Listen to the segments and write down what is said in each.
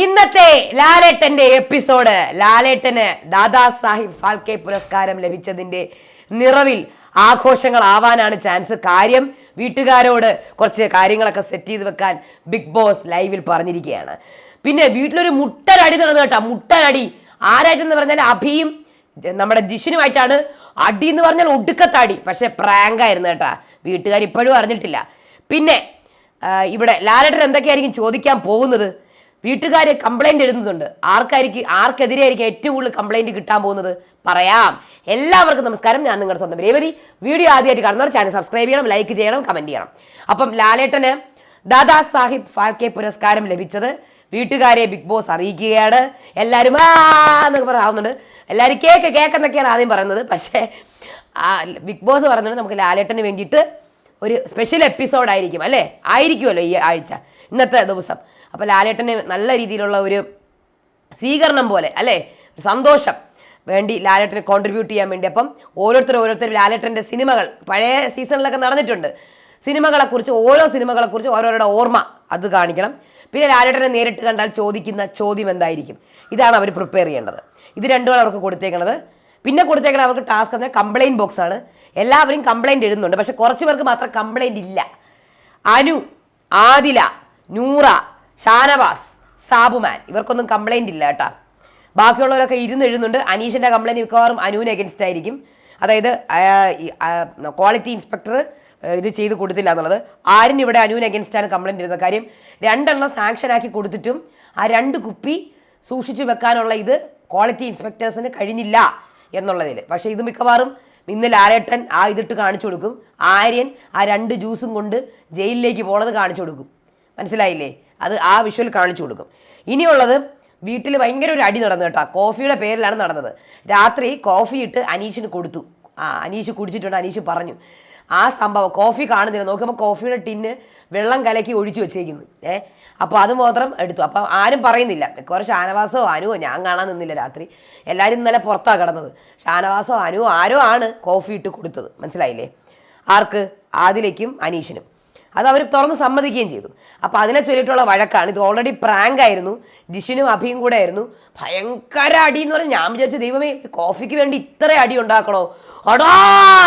ഇന്നത്തെ ലാലേട്ടന്റെ എപ്പിസോഡ്. ലാലേട്ടന് ദാദാ സാഹിബ് ഫാൽക്കെ പുരസ്കാരം ലഭിച്ചതിന്റെ നിറവിൽ ആഘോഷങ്ങൾ ആവാനാണ് ചാൻസ്. കാര്യം വീട്ടുകാരോട് കുറച്ച് കാര്യങ്ങളൊക്കെ സെറ്റ് ചെയ്ത് വെക്കാൻ ബിഗ് ബോസ് ലൈവിൽ പറഞ്ഞിരിക്കുകയാണ്. പിന്നെ വീട്ടിലൊരു മുട്ടനടി നടന്നു കേട്ടോ. മുട്ടനടി. ആരായിട്ടെന്ന് പറഞ്ഞാൽ അഭിയും നമ്മുടെ ജിഷിനുമായിട്ടാണ്. അടി എന്ന് പറഞ്ഞാൽ ഒടുക്കത്തടി പക്ഷെ പ്രാങ്കായിരുന്നു കേട്ടാ. വീട്ടുകാർ ഇപ്പോഴും അറിഞ്ഞിട്ടില്ല. പിന്നെ ഇവിടെ ലാലേട്ടൻ എന്തൊക്കെയായിരിക്കും ചോദിക്കാൻ പോകുന്നത്? വീട്ടുകാർ കംപ്ലൈന്റ് എഴുതുന്നുണ്ട് ആർക്കായിരിക്കും ആർക്കെതിരെയായിരിക്കും ഏറ്റവും കൂടുതൽ കംപ്ലൈന്റ് കിട്ടാൻ പോകുന്നത്? പറയാം. എല്ലാവർക്കും നമസ്കാരം. ഞാൻ നിങ്ങളുടെ സ്വന്തം രേവതി. വീഡിയോ ആദ്യമായിട്ട് കാണുന്നവർ ചാനൽ സബ്സ്ക്രൈബ് ചെയ്യണം ലൈക്ക് ചെയ്യണം കമന്റ് ചെയ്യണം. അപ്പം ലാലേട്ടന് ദാദാ സാഹിബ് ഫാൽക്കെ പുരസ്കാരം ലഭിച്ചത് വീട്ടുകാരെ ബിഗ് ബോസ് അറിയിക്കുകയാണ്. എല്ലാവരും ആ എന്നൊക്കെ പറയാവുന്നുണ്ട് എല്ലാവരും കേക്ക് കേക്ക് എന്നൊക്കെയാണ് ആദ്യം പറയുന്നത്. പക്ഷേ ബിഗ് ബോസ് പറയുന്നത് നമുക്ക് ലാലേട്ടന് വേണ്ടിയിട്ട് ഒരു സ്പെഷ്യൽ എപ്പിസോഡ് ആയിരിക്കും അല്ലേ? ആയിരിക്കുമല്ലോ ഈ ആഴ്ച ഇന്നത്തെ ദിവസം. അപ്പോൾ ലാലേട്ടന് നല്ല രീതിയിലുള്ള ഒരു സ്വീകരണം പോലെ അല്ലേ? സന്തോഷം വേണ്ടി ലാലേട്ടന് കോൺട്രിബ്യൂട്ട് ചെയ്യാൻ വേണ്ടി. അപ്പം ഓരോരുത്തർ ഓരോരുത്തർ ലാലേട്ടന്റെ സിനിമകൾ പഴയ സീസണിലൊക്കെ നടന്നിട്ടുണ്ട്. സിനിമകളെക്കുറിച്ച് ഓരോ സിനിമകളെക്കുറിച്ച് ഓരോരുടെ ഓർമ്മ അത് കാണിക്കണം. പിന്നെ ലാലേട്ടനെ നേരിട്ട് കണ്ടാൽ ചോദിക്കുന്ന ചോദ്യം എന്തായിരിക്കും? ഇതാണ് അവർ പ്രിപ്പയർ ചെയ്യേണ്ടത്. ഇത് രണ്ടുമാണ് അവർക്ക് കൊടുത്തേക്കണത്. പിന്നെ കൊടുത്തേക്കണത് അവർക്ക് ടാസ്ക് എന്നാൽ കംപ്ലയിന്റ് ബോക്സ് ആണ്. എല്ലാവരും കംപ്ലയിന്റ് എഴുതുന്നുണ്ട് പക്ഷേ കുറച്ച് പേർക്ക് മാത്രം കംപ്ലയിന്റ് ഇല്ല. അനു ആദില നൂറ ഷാനവാസ് സാബുമാൻ. ഇവർക്കൊന്നും കംപ്ലൈന്റ് ഇല്ല കേട്ടോ. ബാക്കിയുള്ളവരൊക്കെ ഇരുന്ന് എഴുതുന്നുണ്ട്. അനീഷിന്റെ കംപ്ലൈന്റ് മിക്കവാറും അനുവിന് അഗൻസ്റ്റ് ആയിരിക്കും. അതായത് ക്വാളിറ്റി ഇൻസ്പെക്ടർ ഇത് ചെയ്ത് കൊടുത്തില്ല എന്നുള്ളത്. ആരും ഇവിടെ അനുവിന് എഗൻസ്റ്റാണ് കംപ്ലൈന്റ് ഇരുന്ന കാര്യം? രണ്ടെണ്ണം സാങ്ഷൻ ആക്കി കൊടുത്തിട്ടും ആ രണ്ട് കുപ്പി സൂക്ഷിച്ചു വെക്കാനുള്ള ഇത് ക്വാളിറ്റി ഇൻസ്പെക്ടേഴ്സിന് കഴിഞ്ഞില്ല എന്നുള്ളതിൽ പക്ഷേ ഇത് മിക്കവാറും ഇന്ന് ലാലേട്ടൻ ആ ഇതിട്ട് കാണിച്ചു കൊടുക്കും. ആര്യൻ ആ രണ്ട് ജ്യൂസും കൊണ്ട് ജയിലിലേക്ക് പോണത് കാണിച്ചു കൊടുക്കും. മനസ്സിലായില്ലേ? അത് ആ വിഷ്വൽ കാണിച്ചു കൊടുക്കും. ഇനിയുള്ളത് വീട്ടിൽ ഭയങ്കര ഒരു അടി നടന്നു കേട്ടോ. കോഫിയുടെ പേരിലാണ് നടന്നത്. രാത്രി കോഫി ഇട്ട് അനീഷിന് കൊടുത്തു. ആ അനീഷ് കുടിച്ചിട്ടുണ്ട് അനീഷ് പറഞ്ഞു. ആ സംഭവം കോഫി കാണുന്നില്ല. നോക്കുമ്പോൾ കോഫിയുടെ ടിന്ന് വെള്ളം കലക്കി ഒഴിച്ചു വെച്ചേക്കുന്നു. ഏ അപ്പോൾ അത് മാത്രം എടുത്തു. അപ്പോൾ ആരും പറയുന്നില്ല. കുറേ ഷാനവാസോ അനുവോ ഞാൻ കാണാൻ നിന്നില്ല രാത്രി. എല്ലാവരും ഇന്നലെ പുറത്താണ് കിടന്നത്. ഷാനവാസോ അനുവോ ആരോ ആണ് കോഫി ഇട്ട് കൊടുത്തത്. മനസ്സിലായില്ലേ? ആർക്ക്? ആദിലേക്കും അനീഷിനും. അത് അവർ തുറന്ന് സമ്മതിക്കുകയും ചെയ്തു. അപ്പോൾ അതിനെ ചൊല്ലിയിട്ടുള്ള വഴക്കാണ്. ഇത് ഓൾറെഡി പ്രാങ്ക് ആയിരുന്നു. ജിഷിനും അഭിയും കൂടെ ആയിരുന്നു. ഭയങ്കര അടി എന്ന് പറഞ്ഞാൽ ഞാൻ വിചാരിച്ചു ദൈവമേ കോഫിക്ക് വേണ്ടി ഇത്ര അടി ഉണ്ടാക്കണോ? അടാ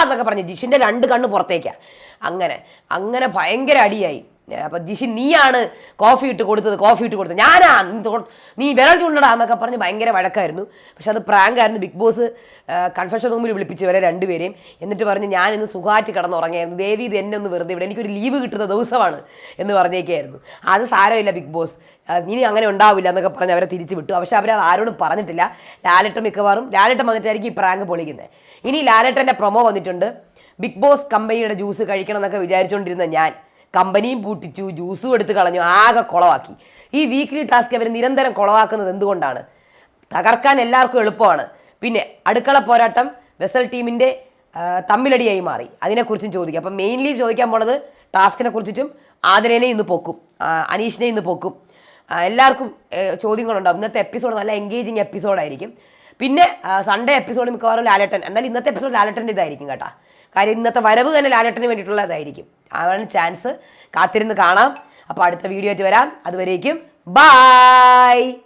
എന്നൊക്കെ പറഞ്ഞു ജിഷിന്റെ രണ്ട് കണ്ണ് പുറത്തേക്കാണ് അങ്ങനെ അങ്ങനെ ഭയങ്കര അടിയായി. അപ്പം ജിഷിൻ നീയാണ് കോഫി ഇട്ട് കൊടുത്തത് കോഫി ഇട്ട് കൊടുത്തത്. ഞാനാ നീ വിരൽ ചൂണ്ടടാ എന്നൊക്കെ പറഞ്ഞ് ഭയങ്കര വഴക്കായിരുന്നു. പക്ഷെ അത് പ്രാങ്ക് ആയിരുന്നു ബിഗ് ബോസ് കൺഫെഷൻ റൂമിൽ വിളിപ്പിച്ച് വരെ രണ്ടുപേരെയും. എന്നിട്ട് പറഞ്ഞ് ഞാൻ ഇന്ന് സുഖമായിട്ട് കിടന്നുറങ്ങിയായിരുന്നു. ദേവി ഇത് എന്നെ ഒന്ന് വെറുതെ ഇവിടെ എനിക്കൊരു ലീവ് കിട്ടുന്ന ദിവസമാണ് എന്ന് പറഞ്ഞേക്കായിരുന്നു. അത് സാരമില്ല ബിഗ് ബോസ്. ഇനി അങ്ങനെ ഉണ്ടാവില്ല എന്നൊക്കെ പറഞ്ഞ് അവരെ തിരിച്ചു വിട്ടു. പക്ഷെ അവരത് ആരോടും പറഞ്ഞിട്ടില്ല. ലാലേട്ടൻ മിക്കവാറും ലാലേട്ടൻ വന്നിട്ടായിരിക്കും ഈ പ്രാങ്ക് പൊളിക്കുന്നത്. ഇനി ലാലട്ടന്റെ പ്രൊമോ വന്നിട്ടുണ്ട്. ബിഗ് ബോസ് കമ്പനിയുടെ ജ്യൂസ് കഴിക്കണം എന്നൊക്കെ വിചാരിച്ചുകൊണ്ടിരുന്ന ഞാൻ. കമ്പനിയും പൂട്ടിച്ചു ജ്യൂസും എടുത്ത് കളഞ്ഞു ആകെ കുളവാക്കി. ഈ വീക്ക്ലി ടാസ്ക് അവർ നിരന്തരം കുളവാക്കുന്നത് എന്തുകൊണ്ടാണ്? തകർക്കാൻ എല്ലാവർക്കും എളുപ്പമാണ്. പിന്നെ അടുക്കള പോരാട്ടം വെസൽ ടീമിന്റെ തമ്മിലടിയായി മാറി. അതിനെക്കുറിച്ചും ചോദിക്കും. അപ്പം മെയിൻലി ചോദിക്കാൻ പോണത് ടാസ്കിനെ കുറിച്ചിട്ടും ആതിരേനെ ഇന്ന് പൊക്കും അനീഷിനെ ഇന്ന് പൊക്കും. എല്ലാവർക്കും ചോദ്യങ്ങളുണ്ടാവും ഇന്നത്തെ എപ്പിസോഡ് നല്ല എൻഗേജിങ് എപ്പിസോഡായിരിക്കും പിന്നെ സൺഡേ എപ്പിസോഡ് മിക്കവാറും ലാലട്ടൻ എന്നാൽ ഇന്നത്തെ എപ്പിസോഡ് ലാലട്ടന്റെ ഇതായിരിക്കും കേട്ടോ. കാര്യം ഇന്നത്തെ വരവ് തന്നെ ലാലേട്ടന് വേണ്ടിയിട്ടുള്ളതായിരിക്കും. അതാണ് ചാൻസ് കാത്തിരുന്ന് കാണാം. അപ്പോൾ അടുത്ത വീഡിയോ ആയിട്ട് വരാം. അതുവരേക്കും ബായ്